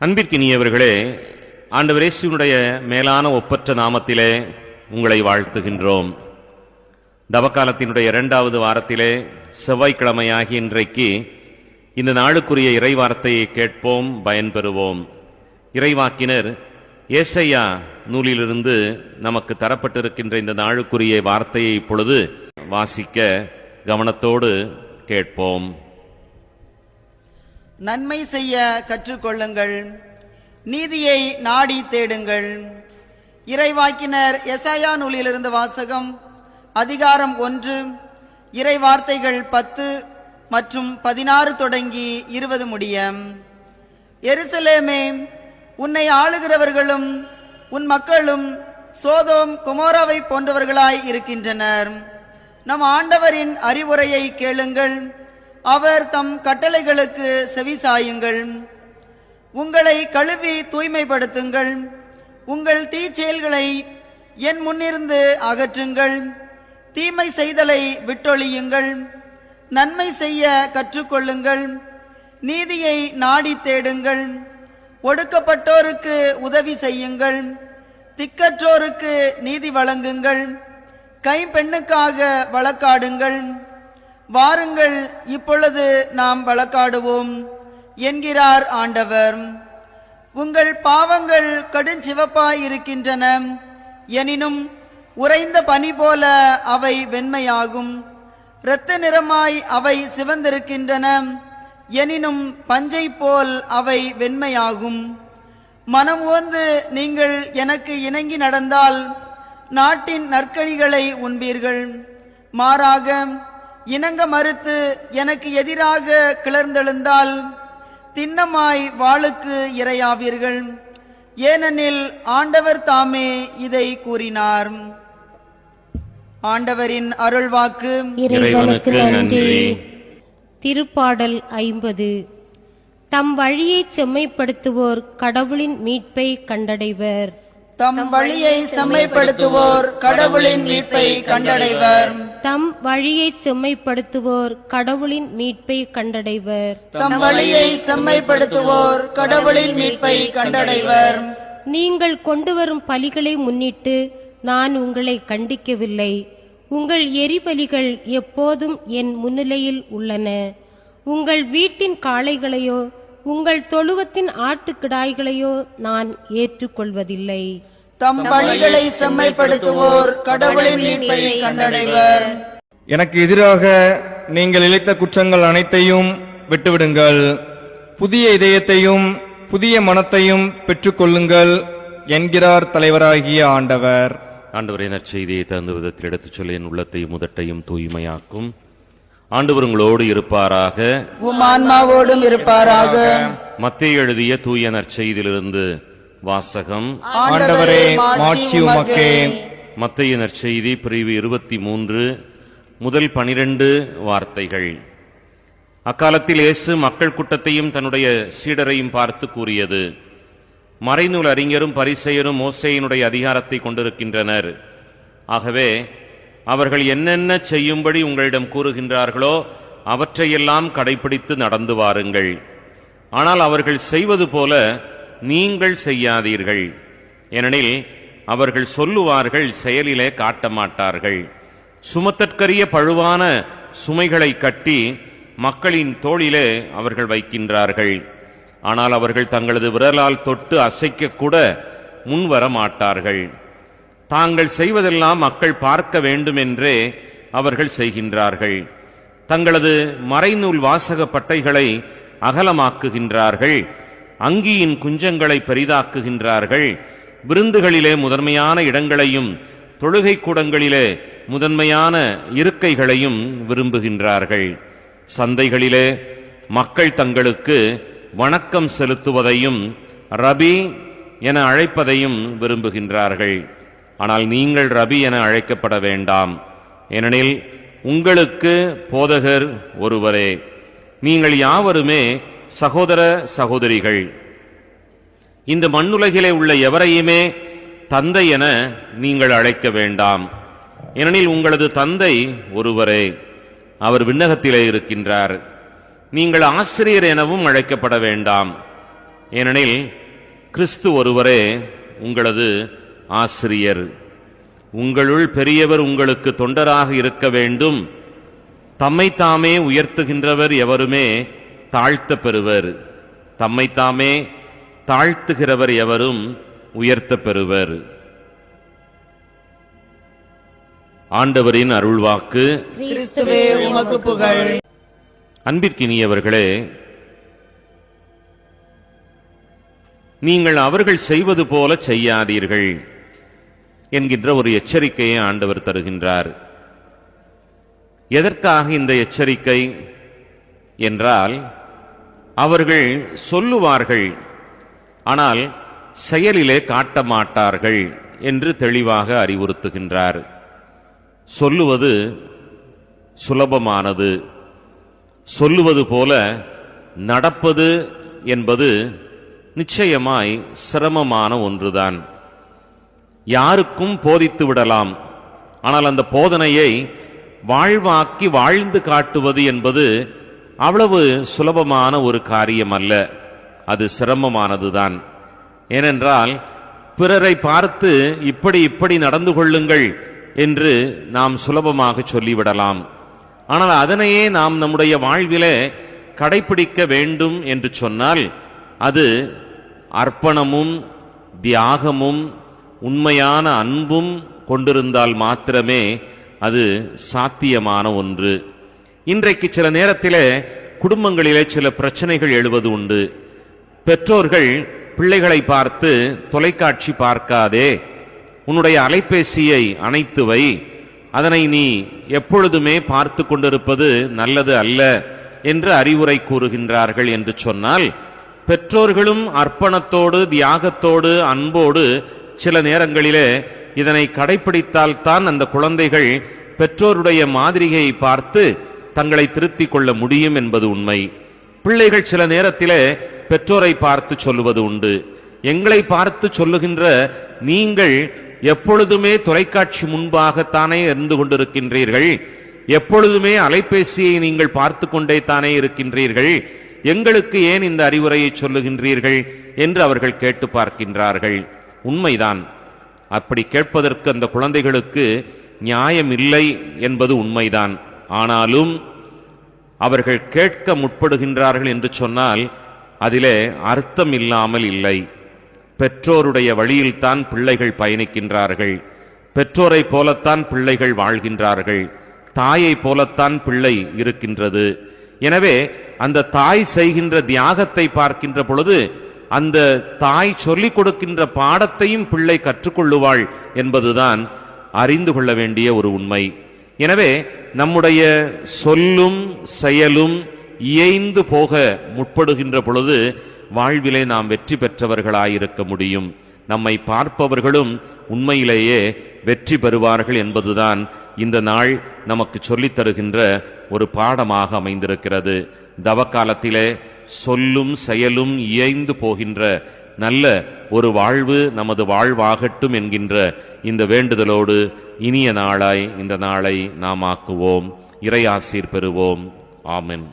அன்பிற்கினியவர்களே ஆண்டவர் இயேசுனுடைய மேலான ஒப்பற்ற நாமத்திலே உங்களை வாழ்த்துகின்றோம். தவக்காலத்தினுடைய இரண்டாவது வாரத்திலே செவ்வாய்க்கிழமையாகிய இன்றைக்கு இந்த நாளுக்குரிய இறைவார்த்தையை கேட்போம் பயன்பெறுவோம். இறைவாக்கினர் ஏசையா நூலிலிருந்து நமக்கு தரப்பட்டிருக்கின்ற இந்த நாளுக்குரிய வார்த்தையை இப்பொழுது வாசிக்க கவனத்தோடு கேட்போம். நன்மை செய்ய கற்றுக்கொள்ளுங்கள். நீதியை நாடி தேடுங்கள். இறைவாக்கினர் எசாயா நூலிலிருந்து வாசகம் அதிகாரம் ஒன்று இறை வார்த்தைகள் பத்து மற்றும் பதினாறு தொடங்கி இருபது முடிய எருசலேமே உன்னை ஆளுகிறவர்களும் உன் மக்களும் சோதோம் குமோராவை போன்றவர்களாய் இருக்கின்றனர். நம் ஆண்டவரின் அறிவுரையை கேளுங்கள். அவர் தம் கட்டளைகளுக்கு செவிசாயுங்கள் உங்களை கழுவி தூய்மைப்படுத்துங்கள். உங்கள் தீச்செயல்களை என் முன்னிருந்து அகற்றுங்கள். தீமை செய்தலை விட்டொழியுங்கள். நன்மை செய்ய கற்றுக்கொள்ளுங்கள். நீதியை நாடி தேடுங்கள். ஒடுக்கப்பட்டோருக்கு உதவி செய்யுங்கள். திக்கற்றோருக்கு நீதி வழங்குங்கள். கைம்பெண்ணுக்காக வழக்காடுங்கள். வாருங்கள் இப்பொழுது நாம் வழக்காடுவோம். என்கிறார் ஆண்டவர். உங்கள் பாவங்கள் கடுஞ்சிவப்பாய் இருக்கின்றன எனினும் உறைந்த பனி போல அவை வெண்மையாகும். இரத்த நிறமாய் அவை சிவந்திருக்கின்றன. எனினும் பஞ்சை போல் அவை வெண்மையாகும். மனம் ஓந்து நீங்கள் எனக்கு இணங்கி நடந்தால் நாட்டின் நற்கழிகளை உண்பீர்கள். மாறாக இணங்க மறுத்து எனக்கு எதிராக கிளர்ந்தெழுந்தால் திண்ணமாய் வாளுக்கு இரையாவீர்கள். ஏனெனில் ஆண்டவர் தாமே இதை கூறினார். ஆண்டவரின் அருள்வாக்கு. இறைவனுக்கு நன்றி. திருப்பாடல் ஐம்பது. தம் வழியைச் செம்மைப்படுத்துவோர் கடவுளின் மீட்பை கண்டடைவர். தம் வழியை செம்மைப்படுத்துவோர் கடவுளின் மீட்பை கண்டடைவர். தம் வழியைச் செம்மைப்படுத்துவோர் கடவுளின் மீட்பை கண்டடைவர். தம் வழியை செம்மைப்படுத்துவோர் கடவுளின் மீட்பை கண்டடைவர். நீங்கள் கொண்டு வரும் பலிகளை முன்னிட்டு நான் உங்களை கண்டிக்கவில்லை. உங்கள் எரிபலிகள் எப்போதும் என் முன்னிலையில் உள்ளன. உங்கள் வீட்டின் காளைகளையோ உங்கள் தொழுவத்தின் ஆட்டுக்கிடாய்களையோ நான் ஏற்றுக்கொள்வதில்லை. தம் வழிகளை செம்மைப்படுத்துவோர் கடவுளின் மீட்பை கண்டடைவர். எனக்கு எதிராக நீங்கள் இழைத்த குற்றங்கள் அனைத்தையும் விட்டுவிடுங்கள். புதிய இதயத்தையும் புதிய மனத்தையும் பெற்றுக்கொள்ளுங்கள் என்கிறார் தலைவராகிய ஆண்டவர். ஆண்டவரே நற்செய்தியை தகுந்த விதத்தில் எடுத்துச் சொல்ல என் உள்ளத்தையும் முதட்டையும் தூய்மையாக்கும். ஆண்டவர் உங்களோடு இருப்பாராக. உம் ஆன்மாவோடும் இருப்பாராக. மத்திய எழுதிய தூய நற்செய்தியிலிருந்து வாசகம். ஆண்டவரே மாட்சி உமக்கே. மத்திய நற்செய்தி பிரிவு இருபத்தி மூன்று முதல் பனிரெண்டு வார்த்தைகள். அக்காலத்தில் இயேசு மக்கள் கூட்டத்தையும் தன்னுடைய சீடரையும் பார்த்து கூறியது மறைநூல் அறிஞரும் பரிசெயரும் மோசேயினுடைய அதிகாரத்தை கொண்டிருக்கின்றனர். ஆகவே அவர்கள் என்னென்ன செய்யும்படி உங்களிடம் கூறுகின்றார்களோ அவற்றையெல்லாம் கடைபிடித்து நடந்து வாருங்கள். ஆனால் அவர்கள் செய்வது போல நீங்கள் செய்யாதீர்கள். ஏனெனில் அவர்கள் சொல்லுவார்கள் செயலிலே காட்ட மாட்டார்கள். சுமத்தற்கரிய பழுவான சுமைகளை கட்டி மக்களின் தோளிலே அவர்கள் வைக்கின்றார்கள். ஆனால் அவர்கள் தங்களது விரலால் தொட்டு அசைக்கக்கூட முன்வர மாட்டார்கள். தாங்கள் செய்வதெல்லாம் மக்கள் பார்க்க வேண்டும் என்றே அவர்கள் செய்கின்றார்கள். தங்களது மறைநூல் வாசக பட்டைகளை அகலமாக்குகின்றார்கள். அங்கியின் குஞ்சங்களை பெரிதாக்குகின்றார்கள். விருந்துகளிலே முதன்மையான இடங்களையும் தொழுகை கூடங்களிலே முதன்மையான இருக்கைகளையும் விரும்புகின்றார்கள். சந்தைகளிலே மக்கள் தங்களுக்கு வணக்கம் செலுத்துவதையும் ரபி என அழைப்பதையும் விரும்புகின்றார்கள். ஆனால் நீங்கள் ரபி என அழைக்கப்பட வேண்டாம். ஏனெனில் உங்களுக்கு போதகர் ஒருவரே. நீங்கள் யாவருமே சகோதர சகோதரிகள். இந்த மண்ணுலகிலே உள்ள எவரையுமே தந்தை என நீங்கள் அழைக்க வேண்டாம். ஏனெனில் உங்களது தந்தை ஒருவரே. அவர் விண்ணகத்திலே இருக்கின்றார். நீங்கள் ஆசிரியர் எனவும் அழைக்கப்பட வேண்டாம். ஏனெனில் கிறிஸ்து ஒருவரே உங்களது ஆசிரியர் உங்களுள் பெரியவர் உங்களுக்கு தொண்டராக இருக்க வேண்டும். தம்மைத்தாமே உயர்த்துகின்றவர் எவருமே தாழ்த்தப் பெறுவர். தம்மைத்தாமே தாழ்த்துகிறவர் எவரும் உயர்த்தப் பெறுவர். ஆண்டவரின் அருள்வாக்கு. கிறிஸ்துவே உமக்கு புகழ். அன்பிற்கினியவர்களே நீங்கள் அவர்கள் செய்வது போல செய்யாதீர்கள். என்கின்ற ஒரு எச்சரிக்கையை ஆண்டவர் தருகின்றார். எதற்காக இந்த எச்சரிக்கை என்றால் அவர்கள் சொல்லுவார்கள் ஆனால் செயலிலே காட்ட மாட்டார்கள் என்று தெளிவாக அறிவுறுத்துகின்றார். சொல்லுவது சுலபமானது. சொல்லுவது போல நடப்பது என்பது நிச்சயமாய் சிரமமான ஒன்றுதான். யாருக்கும் போதித்து விடலாம். ஆனால் அந்த போதனையை வாழ்வாக்கி வாழ்ந்து காட்டுவது என்பது அவ்வளவு சுலபமான ஒரு காரியம் அல்ல அது சிரமமானதுதான். ஏனென்றால் பிறரை பார்த்து இப்படி இப்படி நடந்து கொள்ளுங்கள் என்று நாம் சுலபமாக சொல்லிவிடலாம். ஆனால் அதனையே நாம் நம்முடைய வாழ்விலே கடைபிடிக்க வேண்டும் என்று சொன்னால் அது அர்ப்பணமும் தியாகமும் உண்மையான அன்பும் கொண்டிருந்தால் மாத்திரமே அது சாத்தியமான ஒன்று. இன்றைக்கு சில நேரத்திலே குடும்பங்களிலே சில பிரச்சனைகள் எழுவது உண்டு. பெற்றோர்கள் பிள்ளைகளை பார்த்து தொலைக்காட்சி பார்க்காதே உன்னுடைய அலைபேசியை அணைத்து வை அதனை நீ எப்பொழுதுமே பார்த்து கொண்டிருப்பது நல்லது அல்ல என்று அறிவுரை கூறுகின்றார்கள் என்று சொன்னால் பெற்றோர்களும் அர்ப்பணத்தோடு தியாகத்தோடு அன்போடு சில நேரங்களிலே இதனை கடைபிடித்தால்தான் அந்த குழந்தைகள் பெற்றோருடைய மாதிரியை பார்த்து தங்களை திருத்திக் கொள்ள முடியும் என்பது உண்மை. பிள்ளைகள் சில நேரத்திலே பெற்றோரை பார்த்து சொல்லுவது உண்டு. எங்களை பார்த்து சொல்லுகின்ற நீங்கள் எப்பொழுதுமே தொலைக்காட்சி முன்பாகத்தானே இருந்து கொண்டிருக்கின்றீர்கள்? எப்பொழுதுமே அலைபேசியை நீங்கள் பார்த்து கொண்டே தானே இருக்கின்றீர்கள்? எங்களுக்கு ஏன் இந்த அறிவுரையை சொல்லுகின்றீர்கள்? என்று அவர்கள் கேட்டு பார்க்கின்றார்கள். உண்மைதான். அப்படி கேட்பதற்கு அந்த குழந்தைகளுக்கு நியாயம் இல்லை என்பது உண்மைதான். ஆனாலும் அவர்கள் கேட்க முற்படுகின்றார்கள் என்று சொன்னால் அதிலே அர்த்தம் இல்லாமல் இல்லை. பெற்றோருடைய வழியில்தான் பிள்ளைகள் பயணிக்கின்றார்கள். பெற்றோரை போலத்தான் பிள்ளைகள் வாழ்கின்றார்கள். தாயை போலத்தான் பிள்ளை இருக்கின்றது. எனவே அந்த தாய் செய்கின்ற தியாகத்தை பார்க்கின்ற பொழுது அந்த தாய் சொல்லிக் கொடுக்கின்ற பாடத்தையும் பிள்ளை கற்றுக்கொள்ளுவாள் என்பதுதான் அறிந்து கொள்ள வேண்டிய ஒரு உண்மை. எனவே நம்முடைய சொல்லும் செயலும் இயைந்து போக முற்படுகின்ற பொழுது வாழ்விலே நாம் வெற்றி பெற்றவர்களாயிருக்க முடியும். நம்மை பார்ப்பவர்களும் உண்மையிலேயே வெற்றி பெறுவார்கள் என்பதுதான் இந்த நாள் நமக்கு சொல்லித் தருகின்ற ஒரு பாடமாக அமைந்திருக்கிறது. தவக்காலத்திலே சொல்லும் செயலும் இயைந்து போகின்ற நல்ல ஒரு வாழ்வு நமது வாழ்வாகட்டும் என்கின்ற இந்த வேண்டுதலோடு இனிய நாளாய் இந்த நாளை நாம் ஆக்குவோம். இறையாசீர் பெறுவோம். ஆமென்.